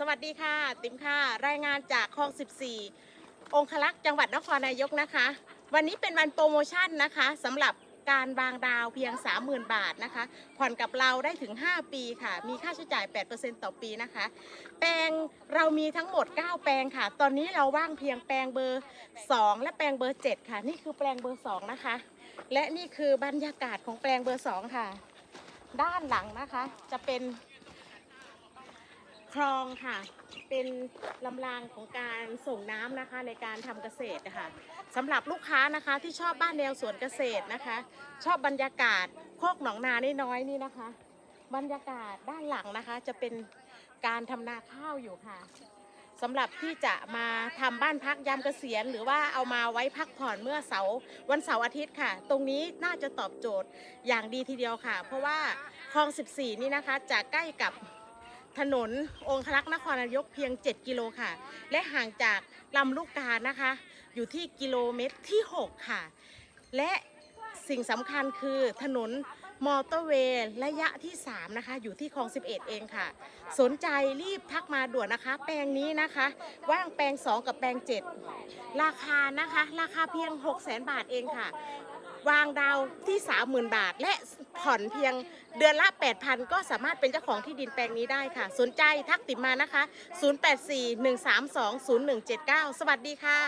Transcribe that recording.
สวัสดีค่ะ ติ๋มค่ะ รายงานจากคลอง 14 องคลักษ์จังหวัดนครนายกนะคะ วันนี้เป็นวันโปรโมชั่นนะคะสำหรับการวางดาวเพียง 30,000 บาทนะคะ ผ่อนกับเราได้ถึง 5 ปีค่ะ มีค่าใช้จ่าย 8%ต่อปีนะคะ แปลงเรามีทั้งหมด 9 แปลงค่ะ ตอนนี้เราว่างเพียงแปลงเบอร์ 2 และแปลงเบอร์ 7 ค่ะ นี่คือแปลงเบอร์ 2 นะคะ และนี่คือบรรยากาศของแปลงเบอร์ 2 ค่ะ ด้านหลังนะคะจะเป็น คลองค่ะ เป็นลำรางของการส่งน้ำนะคะในการทำเกษตรนะคะสำหรับลูกค้านะคะที่ชอบบ้านแนวสวนเกษตรนะคะ ชอบบรรยากาศโคกหนองนาน้อยๆนี่นะคะ บรรยากาศด้านหลังนะคะ จะเป็นการทำนาข้าวอยู่ค่ะสำหรับที่จะมาทำบ้านพักยามเกษียณ หรือว่าเอามาไว้พักผ่อนเมื่อเสาร์วันเสาร์อาทิตย์ค่ะ ตรงนี้น่าจะตอบโจทย์อย่างดีทีเดียวค่ะ เพราะว่าคลอง 14 นี่นะคะจะใกล้กับ ถนนองคลักษ์นครนายกเพียง 7 กิโลค่ะ และห่างจากลำลูกกานะคะ อยู่ที่กิโลเมตรที่ 6 ค่ะ และ สิ่งสำคัญคือถนนมอเตอร์เวย์ระยะที่ 3 นะคะ อยู่ที่คลอง 11 เองค่ะ สนใจรีบทักมาด่วนนะคะ แปลงนี้นะคะ ว่างแปลง 2 กับแปลง 7 ราคานะคะ ราคาเพียง 6 0 0 0 0 0บาทเองค่ะ วางดาวที่ 30,000 บาท และผ่อนเพียงเดือนละ 8,000 ก็สามารถเป็นเจ้าของที่ดินแปลงนี้ได้ค่ะ สนใจทักติดมานะคะ 0841320179 สวัสดีค่ะ